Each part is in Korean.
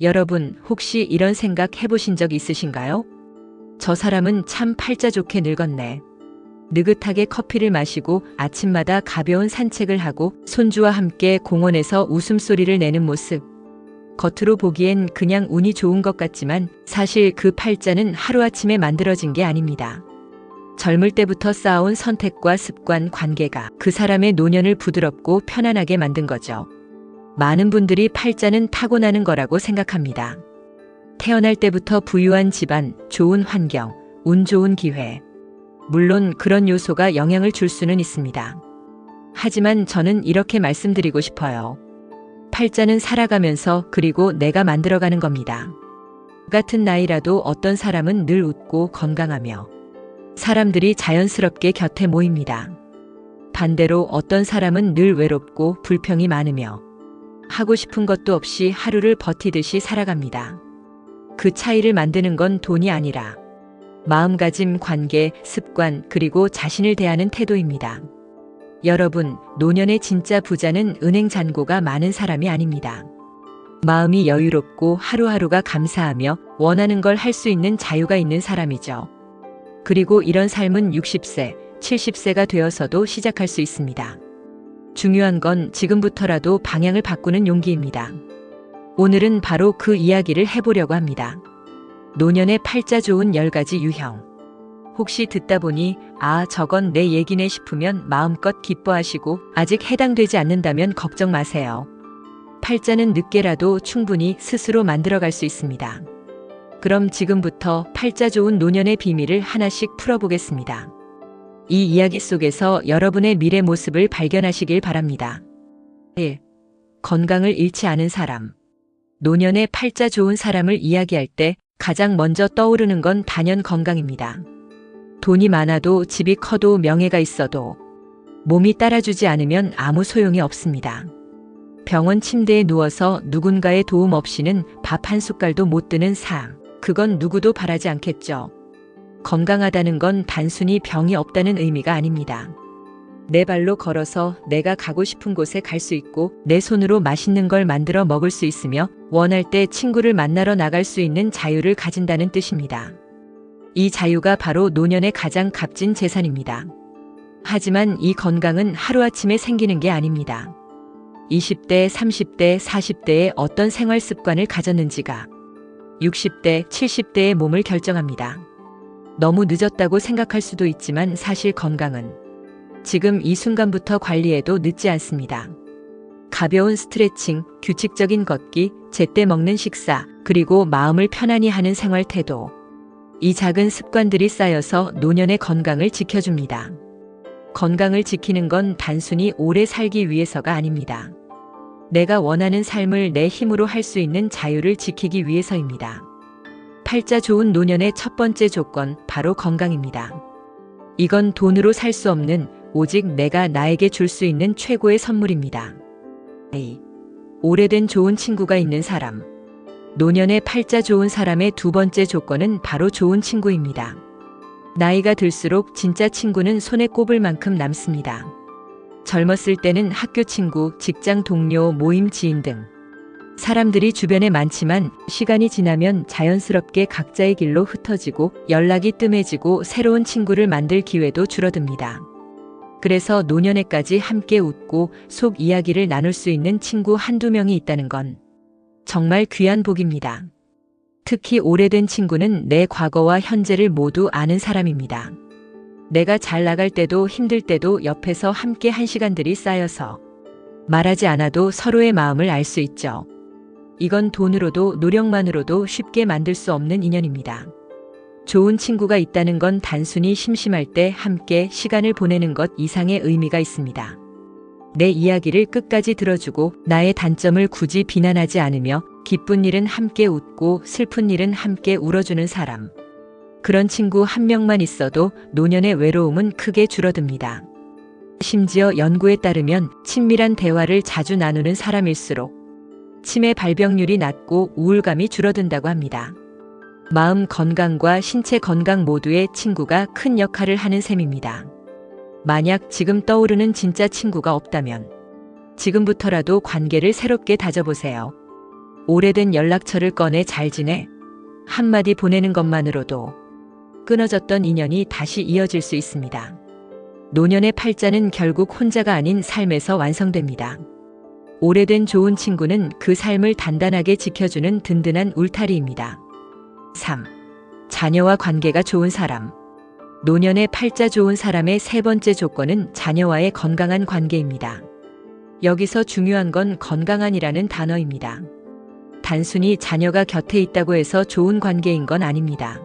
여러분, 혹시 이런 생각 해보신 적 있으신가요? 저 사람은 참 팔자 좋게 늙었네. 느긋하게 커피를 마시고 아침마다 가벼운 산책을 하고 손주와 함께 공원에서 웃음소리를 내는 모습. 겉으로 보기엔 그냥 운이 좋은 것 같지만 사실 그 팔자는 하루아침에 만들어진 게 아닙니다. 젊을 때부터 쌓아온 선택과 습관, 관계가 그 사람의 노년을 부드럽고 편안하게 만든 거죠. 많은 분들이 팔자는 타고나는 거라고 생각합니다. 태어날 때부터 부유한 집안, 좋은 환경, 운 좋은 기회. 물론 그런 요소가 영향을 줄 수는 있습니다. 하지만 저는 이렇게 말씀드리고 싶어요. 팔자는 살아가면서 그리고 내가 만들어가는 겁니다. 같은 나이라도 어떤 사람은 늘 웃고 건강하며 사람들이 자연스럽게 곁에 모입니다. 반대로 어떤 사람은 늘 외롭고 불평이 많으며 하고 싶은 것도 없이 하루를 버티듯이 살아갑니다. 그 차이를 만드는 건 돈이 아니라 마음가짐, 관계, 습관, 그리고 자신을 대하는 태도입니다. 여러분, 노년의 진짜 부자는 은행 잔고가 많은 사람이 아닙니다. 마음이 여유롭고 하루하루가 감사하며 원하는 걸 할 수 있는 자유가 있는 사람이죠. 그리고 이런 삶은 60세, 70세가 되어서도 시작할 수 있습니다. 중요한 건 지금부터라도 방향을 바꾸는 용기입니다. 오늘은 바로 그 이야기를 해보려고 합니다. 노년의 팔자 좋은 10가지 유형. 혹시 듣다 보니, 아, 저건 내 얘기네 싶으면 마음껏 기뻐하시고, 아직 해당되지 않는다면 걱정 마세요. 팔자는 늦게라도 충분히 스스로 만들어갈 수 있습니다. 그럼 지금부터 팔자 좋은 노년의 비밀을 하나씩 풀어보겠습니다. 이 이야기 속에서 여러분의 미래 모습을 발견하시길 바랍니다. 1. 건강을 잃지 않은 사람. 노년의 팔자 좋은 사람을 이야기할 때 가장 먼저 떠오르는 건 단연 건강입니다. 돈이 많아도 집이 커도 명예가 있어도 몸이 따라주지 않으면 아무 소용이 없습니다. 병원 침대에 누워서 누군가의 도움 없이는 밥 한 숟갈도 못 드는 삶. 그건 누구도 바라지 않겠죠. 건강하다는 건 단순히 병이 없다는 의미가 아닙니다. 내 발로 걸어서 내가 가고 싶은 곳에 갈 수 있고 내 손으로 맛있는 걸 만들어 먹을 수 있으며 원할 때 친구를 만나러 나갈 수 있는 자유를 가진다는 뜻입니다. 이 자유가 바로 노년의 가장 값진 재산입니다. 하지만 이 건강은 하루아침에 생기는 게 아닙니다. 20대, 30대, 40대에 어떤 생활 습관을 가졌는지가 60대, 70대의 몸을 결정합니다. 너무 늦었다고 생각할 수도 있지만 사실 건강은 지금 이 순간부터 관리해도 늦지 않습니다. 가벼운 스트레칭, 규칙적인 걷기, 제때 먹는 식사, 그리고 마음을 편안히 하는 생활 태도. 이 작은 습관들이 쌓여서 노년의 건강을 지켜줍니다. 건강을 지키는 건 단순히 오래 살기 위해서가 아닙니다. 내가 원하는 삶을 내 힘으로 할 수 있는 자유를 지키기 위해서입니다. 팔자 좋은 노년의 첫 번째 조건, 바로 건강입니다. 이건 돈으로 살 수 없는 오직 내가 나에게 줄 수 있는 최고의 선물입니다. A. 오래된 좋은 친구가 있는 사람. 노년의 팔자 좋은 사람의 두 번째 조건은 바로 좋은 친구입니다. 나이가 들수록 진짜 친구는 손에 꼽을 만큼 남습니다. 젊었을 때는 학교 친구, 직장 동료, 모임 지인 등 사람들이 주변에 많지만 시간이 지나면 자연스럽게 각자의 길로 흩어지고 연락이 뜸해지고 새로운 친구를 만들 기회도 줄어듭니다. 그래서 노년에까지 함께 웃고 속 이야기를 나눌 수 있는 친구 한두 명이 있다는 건 정말 귀한 복입니다. 특히 오래된 친구는 내 과거와 현재를 모두 아는 사람입니다. 내가 잘 나갈 때도 힘들 때도 옆에서 함께 한 시간들이 쌓여서 말하지 않아도 서로의 마음을 알 수 있죠. 이건 돈으로도 노력만으로도 쉽게 만들 수 없는 인연입니다. 좋은 친구가 있다는 건 단순히 심심할 때 함께 시간을 보내는 것 이상의 의미가 있습니다. 내 이야기를 끝까지 들어주고 나의 단점을 굳이 비난하지 않으며 기쁜 일은 함께 웃고 슬픈 일은 함께 울어주는 사람. 그런 친구 한 명만 있어도 노년의 외로움은 크게 줄어듭니다. 심지어 연구에 따르면 친밀한 대화를 자주 나누는 사람일수록 치매 발병률이 낮고 우울감이 줄어든다고 합니다. 마음 건강과 신체 건강 모두의 친구가 큰 역할을 하는 셈입니다. 만약 지금 떠오르는 진짜 친구가 없다면 지금부터라도 관계를 새롭게 다져보세요. 오래된 연락처를 꺼내 잘 지내 한마디 보내는 것만으로도 끊어졌던 인연이 다시 이어질 수 있습니다. 노년의 팔자는 결국 혼자가 아닌 삶에서 완성됩니다. 오래된 좋은 친구는 그 삶을 단단하게 지켜주는 든든한 울타리입니다. 3. 자녀와 관계가 좋은 사람. 노년의 팔자 좋은 사람의 세 번째 조건은 자녀와의 건강한 관계입니다. 여기서 중요한 건 건강한이라는 단어입니다. 단순히 자녀가 곁에 있다고 해서 좋은 관계인 건 아닙니다.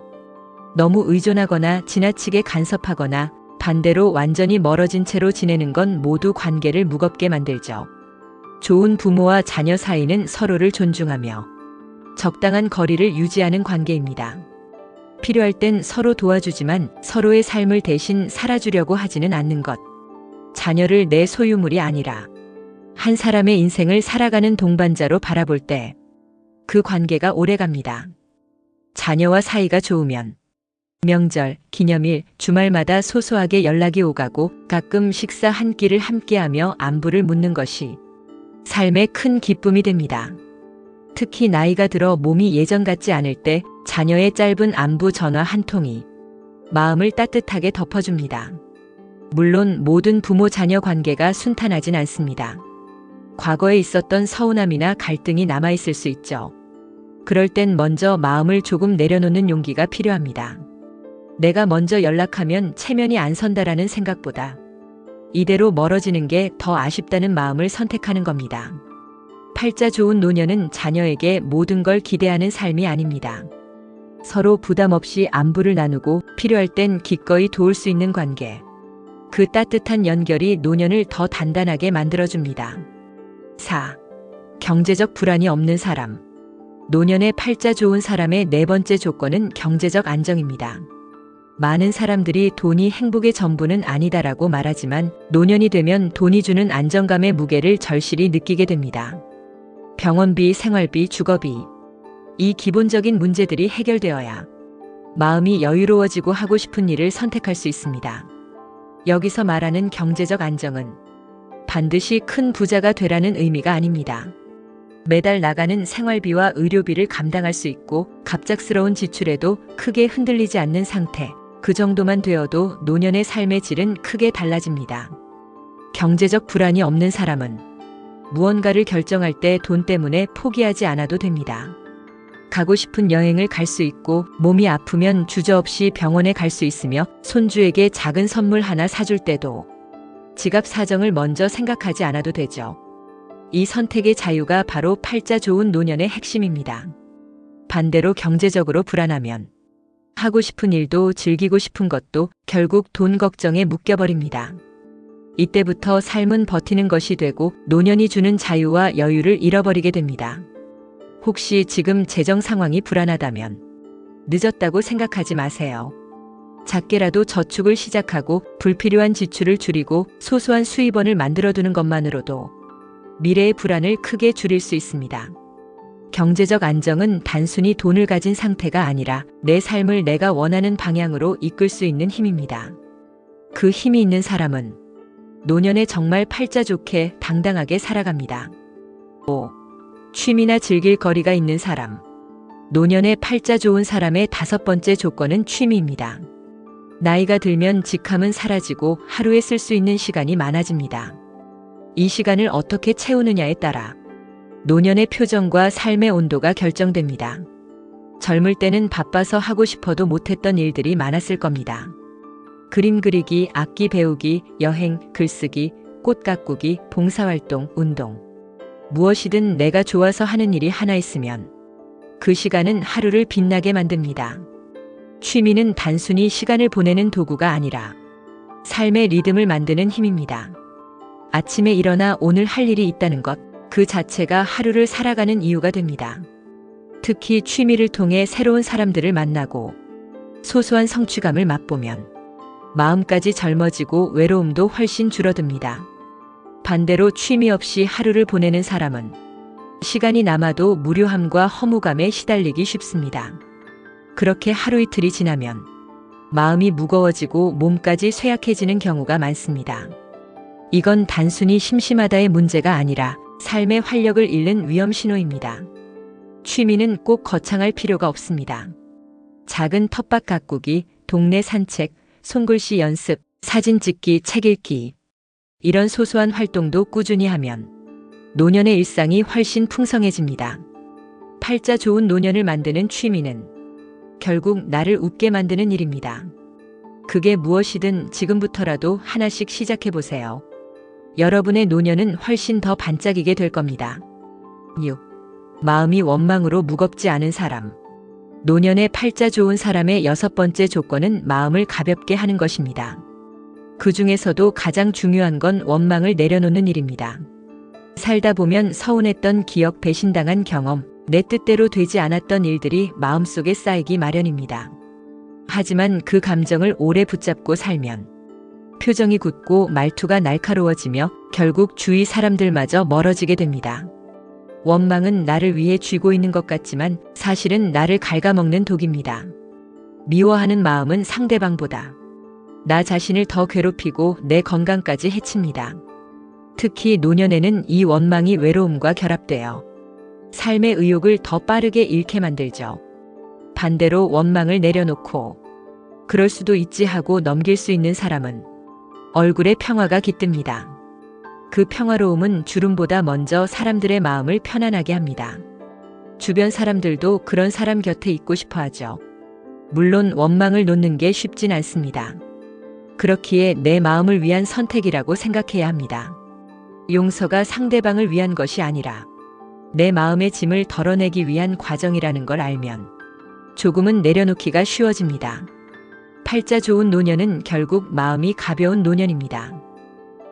너무 의존하거나 지나치게 간섭하거나 반대로 완전히 멀어진 채로 지내는 건 모두 관계를 무겁게 만들죠. 좋은 부모와 자녀 사이는 서로를 존중하며 적당한 거리를 유지하는 관계입니다. 필요할 땐 서로 도와주지만 서로의 삶을 대신 살아주려고 하지는 않는 것. 자녀를 내 소유물이 아니라 한 사람의 인생을 살아가는 동반자로 바라볼 때 그 관계가 오래 갑니다. 자녀와 사이가 좋으면 명절, 기념일, 주말마다 소소하게 연락이 오가고 가끔 식사 한 끼를 함께하며 안부를 묻는 것이 삶의 큰 기쁨이 됩니다. 특히 나이가 들어 몸이 예전 같지 않을 때 자녀의 짧은 안부 전화 한 통이 마음을 따뜻하게 덮어줍니다. 물론 모든 부모 자녀 관계가 순탄하진 않습니다. 과거에 있었던 서운함이나 갈등이 남아있을 수 있죠. 그럴 땐 먼저 마음을 조금 내려놓는 용기가 필요합니다. 내가 먼저 연락하면 체면이 안 선다라는 생각보다 이대로 멀어지는 게 더 아쉽다는 마음을 선택하는 겁니다. 팔자 좋은 노년은 자녀에게 모든 걸 기대하는 삶이 아닙니다. 서로 부담 없이 안부를 나누고 필요할 땐 기꺼이 도울 수 있는 관계. 그 따뜻한 연결이 노년을 더 단단하게 만들어줍니다. 4. 경제적 불안이 없는 사람. 노년의 팔자 좋은 사람의 네 번째 조건은 경제적 안정입니다. 많은 사람들이 돈이 행복의 전부는 아니다라고 말하지만 노년이 되면 돈이 주는 안정감의 무게를 절실히 느끼게 됩니다. 병원비, 생활비, 주거비. 이 기본적인 문제들이 해결되어야 마음이 여유로워지고 하고 싶은 일을 선택할 수 있습니다. 여기서 말하는 경제적 안정은 반드시 큰 부자가 되라는 의미가 아닙니다. 매달 나가는 생활비와 의료비를 감당할 수 있고 갑작스러운 지출에도 크게 흔들리지 않는 상태. 그 정도만 되어도 노년의 삶의 질은 크게 달라집니다. 경제적 불안이 없는 사람은 무언가를 결정할 때 돈 때문에 포기하지 않아도 됩니다. 가고 싶은 여행을 갈 수 있고 몸이 아프면 주저없이 병원에 갈 수 있으며 손주에게 작은 선물 하나 사줄 때도 지갑 사정을 먼저 생각하지 않아도 되죠. 이 선택의 자유가 바로 팔자 좋은 노년의 핵심입니다. 반대로 경제적으로 불안하면 하고 싶은 일도 즐기고 싶은 것도 결국 돈 걱정에 묶여버립니다. 이때부터 삶은 버티는 것이 되고 노년이 주는 자유와 여유를 잃어버리게 됩니다. 혹시 지금 재정 상황이 불안하다면 늦었다고 생각하지 마세요. 작게라도 저축을 시작하고 불필요한 지출을 줄이고 소소한 수입원을 만들어두는 것만으로도 미래의 불안을 크게 줄일 수 있습니다. 경제적 안정은 단순히 돈을 가진 상태가 아니라 내 삶을 내가 원하는 방향으로 이끌 수 있는 힘입니다. 그 힘이 있는 사람은 노년에 정말 팔자 좋게 당당하게 살아갑니다. 5. 취미나 즐길 거리가 있는 사람. 노년에 팔자 좋은 사람의 다섯 번째 조건은 취미입니다. 나이가 들면 직함은 사라지고 하루에 쓸 수 있는 시간이 많아집니다. 이 시간을 어떻게 채우느냐에 따라 노년의 표정과 삶의 온도가 결정됩니다. 젊을 때는 바빠서 하고 싶어도 못했던 일들이 많았을 겁니다. 그림 그리기, 악기 배우기, 여행, 글쓰기, 꽃 가꾸기, 봉사활동, 운동. 무엇이든 내가 좋아서 하는 일이 하나 있으면 그 시간은 하루를 빛나게 만듭니다. 취미는 단순히 시간을 보내는 도구가 아니라 삶의 리듬을 만드는 힘입니다. 아침에 일어나 오늘 할 일이 있다는 것, 그 자체가 하루를 살아가는 이유가 됩니다. 특히 취미를 통해 새로운 사람들을 만나고 소소한 성취감을 맛보면 마음까지 젊어지고 외로움도 훨씬 줄어듭니다. 반대로 취미 없이 하루를 보내는 사람은 시간이 남아도 무료함과 허무감에 시달리기 쉽습니다. 그렇게 하루 이틀이 지나면 마음이 무거워지고 몸까지 쇠약해지는 경우가 많습니다. 이건 단순히 심심하다의 문제가 아니라 삶의 활력을 잃는 위험 신호입니다. 취미는 꼭 거창할 필요가 없습니다. 작은 텃밭 가꾸기, 동네 산책, 손글씨 연습, 사진 찍기, 책 읽기. 이런 소소한 활동도 꾸준히 하면 노년의 일상이 훨씬 풍성해집니다. 팔자 좋은 노년을 만드는 취미는 결국 나를 웃게 만드는 일입니다. 그게 무엇이든 지금부터라도 하나씩 시작해 보세요. 여러분의 노년은 훨씬 더 반짝이게 될 겁니다. 6. 마음이 원망으로 무겁지 않은 사람. 노년의 팔자 좋은 사람의 여섯 번째 조건은 마음을 가볍게 하는 것입니다. 그 중에서도 가장 중요한 건 원망을 내려놓는 일입니다. 살다 보면 서운했던 기억 배신당한 경험, 내 뜻대로 되지 않았던 일들이 마음속에 쌓이기 마련입니다. 하지만 그 감정을 오래 붙잡고 살면 표정이 굳고 말투가 날카로워지며 결국 주위 사람들마저 멀어지게 됩니다. 원망은 나를 위해 쥐고 있는 것 같지만 사실은 나를 갉아먹는 독입니다. 미워하는 마음은 상대방보다 나 자신을 더 괴롭히고 내 건강까지 해칩니다. 특히 노년에는 이 원망이 외로움과 결합되어 삶의 의욕을 더 빠르게 잃게 만들죠. 반대로 원망을 내려놓고 그럴 수도 있지 하고 넘길 수 있는 사람은 얼굴에 평화가 깃듭니다. 그 평화로움은 주름보다 먼저 사람들의 마음을 편안하게 합니다. 주변 사람들도 그런 사람 곁에 있고 싶어 하죠. 물론 원망을 놓는 게 쉽진 않습니다. 그렇기에 내 마음을 위한 선택이라고 생각해야 합니다. 용서가 상대방을 위한 것이 아니라 내 마음의 짐을 덜어내기 위한 과정이라는 걸 알면 조금은 내려놓기가 쉬워집니다. 팔자 좋은 노년은 결국 마음이 가벼운 노년입니다.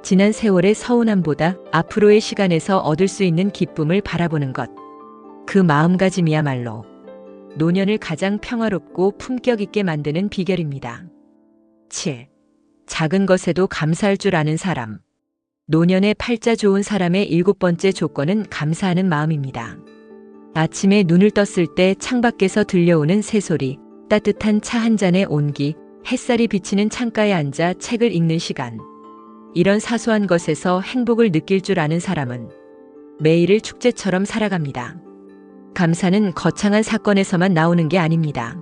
지난 세월의 서운함보다 앞으로의 시간에서 얻을 수 있는 기쁨을 바라보는 것. 그 마음가짐이야말로 노년을 가장 평화롭고 품격 있게 만드는 비결입니다. 7. 작은 것에도 감사할 줄 아는 사람. 노년의 팔자 좋은 사람의 일곱 번째 조건은 감사하는 마음입니다. 아침에 눈을 떴을 때 창밖에서 들려오는 새소리, 따뜻한 차 한 잔의 온기, 햇살이 비치는 창가에 앉아 책을 읽는 시간. 이런 사소한 것에서 행복을 느낄 줄 아는 사람은 매일을 축제처럼 살아갑니다. 감사는 거창한 사건에서만 나오는 게 아닙니다.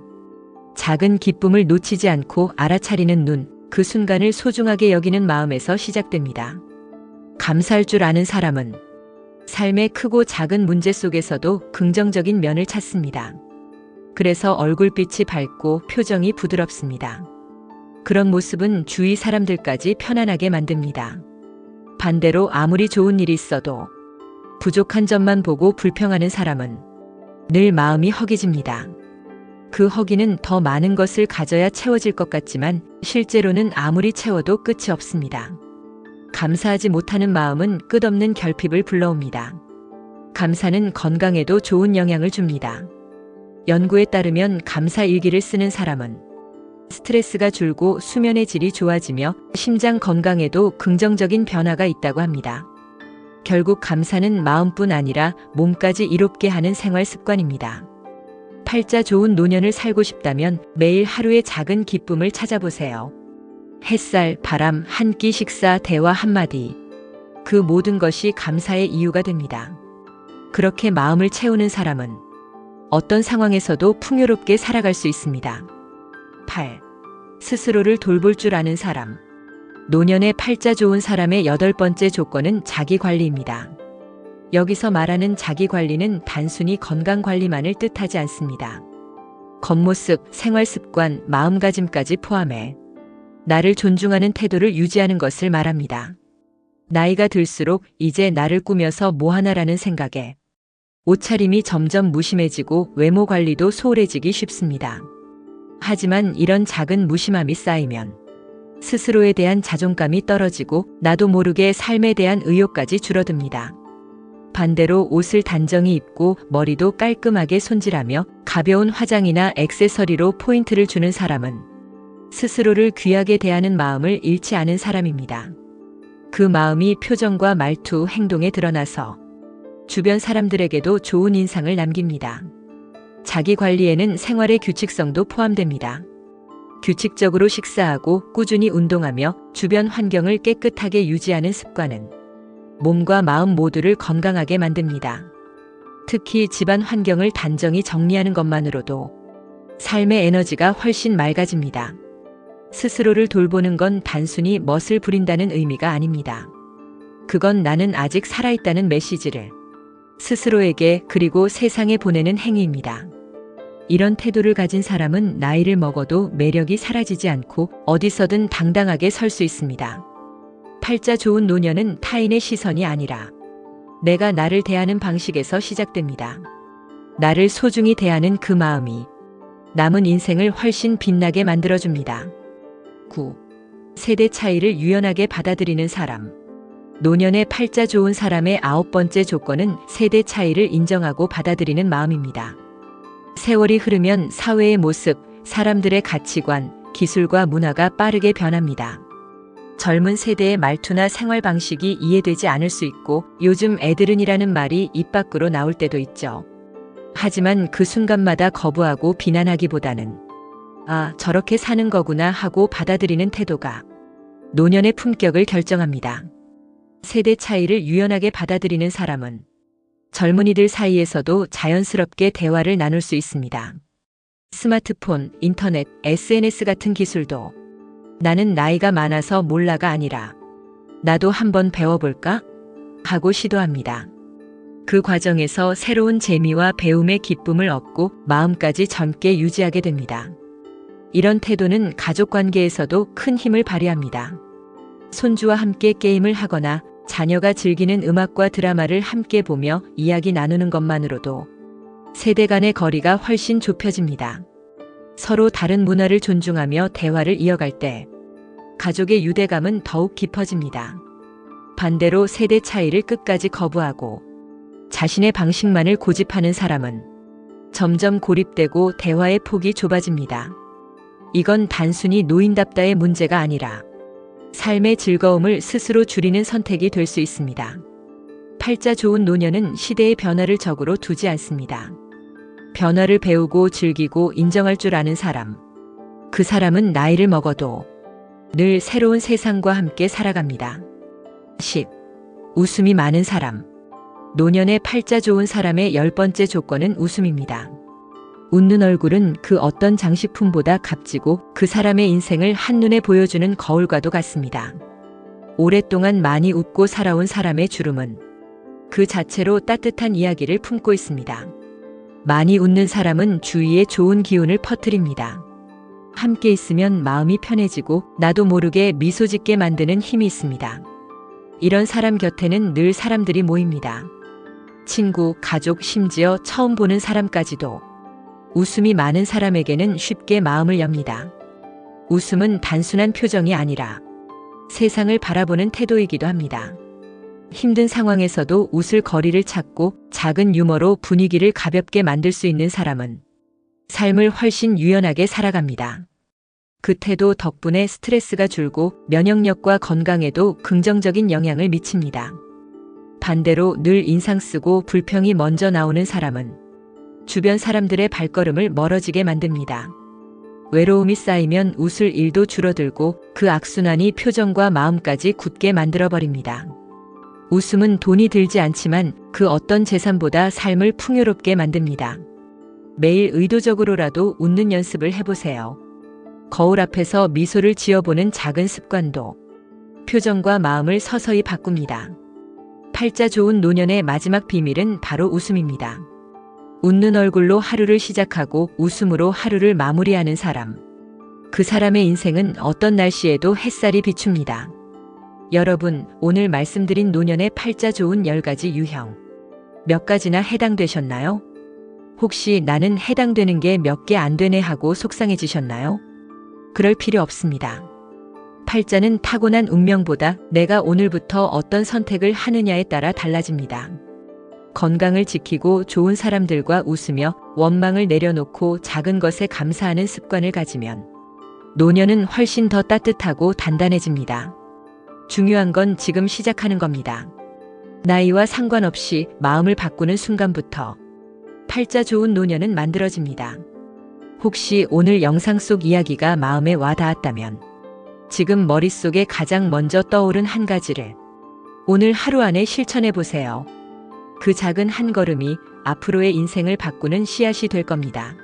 작은 기쁨을 놓치지 않고 알아차리는 눈, 그 순간을 소중하게 여기는 마음에서 시작됩니다. 감사할 줄 아는 사람은 삶의 크고 작은 문제 속에서도 긍정적인 면을 찾습니다. 그래서 얼굴빛이 밝고 표정이 부드럽습니다. 그런 모습은 주위 사람들까지 편안하게 만듭니다. 반대로 아무리 좋은 일이 있어도 부족한 점만 보고 불평하는 사람은 늘 마음이 허기집니다. 그 허기는 더 많은 것을 가져야 채워질 것 같지만 실제로는 아무리 채워도 끝이 없습니다. 감사하지 못하는 마음은 끝없는 결핍을 불러옵니다. 감사는 건강에도 좋은 영향을 줍니다. 연구에 따르면 감사 일기를 쓰는 사람은 스트레스가 줄고 수면의 질이 좋아지며 심장 건강에도 긍정적인 변화가 있다고 합니다. 결국 감사는 마음뿐 아니라 몸까지 이롭게 하는 생활 습관입니다. 팔자 좋은 노년을 살고 싶다면 매일 하루의 작은 기쁨을 찾아보세요. 햇살, 바람, 한 끼 식사, 대화 한마디. 그 모든 것이 감사의 이유가 됩니다. 그렇게 마음을 채우는 사람은 어떤 상황에서도 풍요롭게 살아갈 수 있습니다. 8. 스스로를 돌볼 줄 아는 사람. 노년의 팔자 좋은 사람의 여덟 번째 조건은 자기 관리입니다. 여기서 말하는 자기 관리는 단순히 건강 관리만을 뜻하지 않습니다. 겉모습, 생활 습관, 마음가짐까지 포함해 나를 존중하는 태도를 유지하는 것을 말합니다. 나이가 들수록 이제 나를 꾸며서 뭐 하나라는 생각에 옷차림이 점점 무심해지고 외모 관리도 소홀해지기 쉽습니다. 하지만 이런 작은 무심함이 쌓이면 스스로에 대한 자존감이 떨어지고 나도 모르게 삶에 대한 의욕까지 줄어듭니다. 반대로 옷을 단정히 입고 머리도 깔끔하게 손질하며 가벼운 화장이나 액세서리로 포인트를 주는 사람은 스스로를 귀하게 대하는 마음을 잃지 않은 사람입니다. 그 마음이 표정과 말투, 행동에 드러나서 주변 사람들에게도 좋은 인상을 남깁니다. 자기 관리에는 생활의 규칙성도 포함됩니다. 규칙적으로 식사하고 꾸준히 운동하며 주변 환경을 깨끗하게 유지하는 습관은 몸과 마음 모두를 건강하게 만듭니다. 특히 집안 환경을 단정히 정리하는 것만으로도 삶의 에너지가 훨씬 맑아집니다. 스스로를 돌보는 건 단순히 멋을 부린다는 의미가 아닙니다. 그건 나는 아직 살아있다는 메시지를 스스로에게 그리고 세상에 보내는 행위입니다. 이런 태도를 가진 사람은 나이를 먹어도 매력이 사라지지 않고 어디서든 당당하게 설 수 있습니다. 팔자 좋은 노년은 타인의 시선이 아니라 내가 나를 대하는 방식에서 시작됩니다. 나를 소중히 대하는 그 마음이 남은 인생을 훨씬 빛나게 만들어줍니다. 9. 세대 차이를 유연하게 받아들이는 사람. 노년의 팔자 좋은 사람의 아홉 번째 조건은 세대 차이를 인정하고 받아들이는 마음입니다. 세월이 흐르면 사회의 모습, 사람들의 가치관, 기술과 문화가 빠르게 변합니다. 젊은 세대의 말투나 생활 방식이 이해되지 않을 수 있고 요즘 애들은이라는 말이 입 밖으로 나올 때도 있죠. 하지만 그 순간마다 거부하고 비난하기보다는 아, 저렇게 사는 거구나 하고 받아들이는 태도가 노년의 품격을 결정합니다. 세대 차이를 유연하게 받아들이는 사람은 젊은이들 사이에서도 자연스럽게 대화를 나눌 수 있습니다. 스마트폰, 인터넷, SNS 같은 기술도 나는 나이가 많아서 몰라가 아니라 나도 한번 배워볼까? 하고 시도합니다. 그 과정에서 새로운 재미와 배움의 기쁨을 얻고 마음까지 젊게 유지하게 됩니다. 이런 태도는 가족 관계에서도 큰 힘을 발휘합니다. 손주와 함께 게임을 하거나 자녀가 즐기는 음악과 드라마를 함께 보며 이야기 나누는 것만으로도 세대 간의 거리가 훨씬 좁혀집니다. 서로 다른 문화를 존중하며 대화를 이어갈 때 가족의 유대감은 더욱 깊어집니다. 반대로 세대 차이를 끝까지 거부하고 자신의 방식만을 고집하는 사람은 점점 고립되고 대화의 폭이 좁아집니다. 이건 단순히 노인답다의 문제가 아니라 삶의 즐거움을 스스로 줄이는 선택이 될 수 있습니다. 팔자 좋은 노년은 시대의 변화를 적으로 두지 않습니다. 변화를 배우고 즐기고 인정할 줄 아는 사람. 그 사람은 나이를 먹어도 늘 새로운 세상과 함께 살아갑니다. 10. 웃음이 많은 사람. 노년의 팔자 좋은 사람의 열 번째 조건은 웃음입니다. 웃는 얼굴은 그 어떤 장식품보다 값지고 그 사람의 인생을 한눈에 보여주는 거울과도 같습니다. 오랫동안 많이 웃고 살아온 사람의 주름은 그 자체로 따뜻한 이야기를 품고 있습니다. 많이 웃는 사람은 주위에 좋은 기운을 퍼뜨립니다. 함께 있으면 마음이 편해지고 나도 모르게 미소 짓게 만드는 힘이 있습니다. 이런 사람 곁에는 늘 사람들이 모입니다. 친구, 가족, 심지어 처음 보는 사람까지도 웃음이 많은 사람에게는 쉽게 마음을 엽니다. 웃음은 단순한 표정이 아니라 세상을 바라보는 태도이기도 합니다. 힘든 상황에서도 웃을 거리를 찾고 작은 유머로 분위기를 가볍게 만들 수 있는 사람은 삶을 훨씬 유연하게 살아갑니다. 그 태도 덕분에 스트레스가 줄고 면역력과 건강에도 긍정적인 영향을 미칩니다. 반대로 늘 인상 쓰고 불평이 먼저 나오는 사람은 주변 사람들의 발걸음을 멀어지게 만듭니다. 외로움이 쌓이면 웃을 일도 줄어들고 그 악순환이 표정과 마음까지 굳게 만들어버립니다. 웃음은 돈이 들지 않지만 그 어떤 재산보다 삶을 풍요롭게 만듭니다. 매일 의도적으로라도 웃는 연습을 해보세요. 거울 앞에서 미소를 지어보는 작은 습관도 표정과 마음을 서서히 바꿉니다. 팔자 좋은 노년의 마지막 비밀은 바로 웃음입니다. 웃는 얼굴로 하루를 시작하고 웃음으로 하루를 마무리하는 사람. 그 사람의 인생은 어떤 날씨에도 햇살이 비춥니다. 여러분, 오늘 말씀드린 노년의 팔자 좋은 10가지 유형. 몇 가지나 해당되셨나요? 혹시 나는 해당되는 게 몇 개 안 되네 하고 속상해지셨나요? 그럴 필요 없습니다. 팔자는 타고난 운명보다 내가 오늘부터 어떤 선택을 하느냐에 따라 달라집니다. 건강을 지키고 좋은 사람들과 웃으며 원망을 내려놓고 작은 것에 감사하는 습관을 가지면 노년은 훨씬 더 따뜻하고 단단해집니다. 중요한 건 지금 시작하는 겁니다. 나이와 상관없이 마음을 바꾸는 순간부터 팔자 좋은 노년은 만들어집니다. 혹시 오늘 영상 속 이야기가 마음에 와 닿았다면 지금 머릿속에 가장 먼저 떠오른 한 가지를 오늘 하루 안에 실천해 보세요. 그 작은 한 걸음이 앞으로의 인생을 바꾸는 씨앗이 될 겁니다.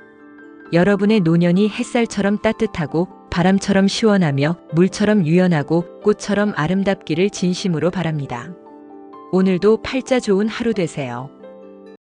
여러분의 노년이 햇살처럼 따뜻하고 바람처럼 시원하며 물처럼 유연하고 꽃처럼 아름답기를 진심으로 바랍니다. 오늘도 팔자 좋은 하루 되세요.